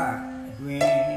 We.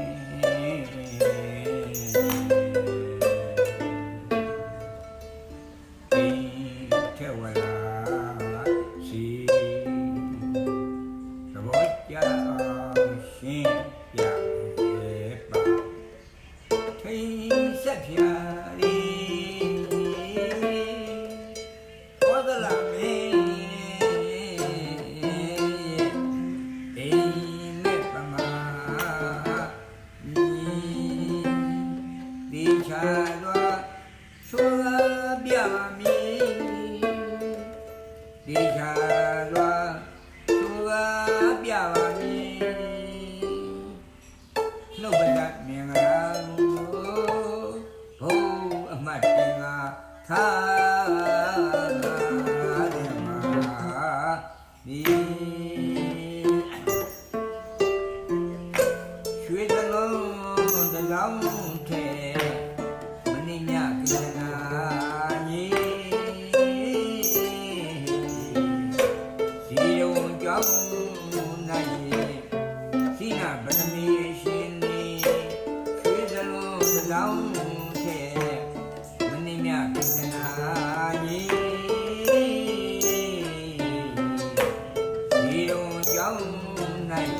ပြမည်ဒီခါလွာသူကပြပါမည်နှုတ်ပဒမင်္ဂလာကိုဘုံအမတ်တင်ကသာ ရောက်နိုင်စိနာဗနမီရှင်နေဆွေသလုံးသလောင်းတဲ့မင်းမြတ်ပြဿနာကြီးဒီတော့ကြောင်းနိုင်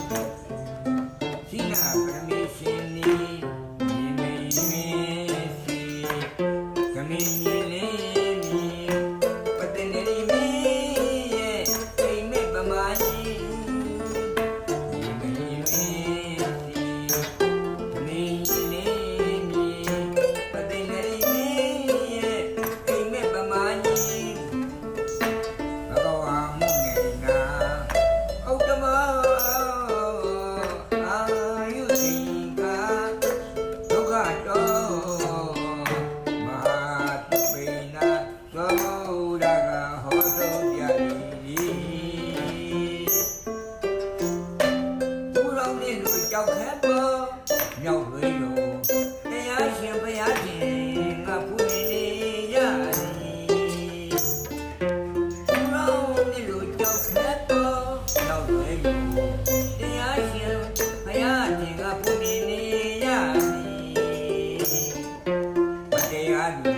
တရားလူ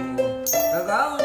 သကောင်း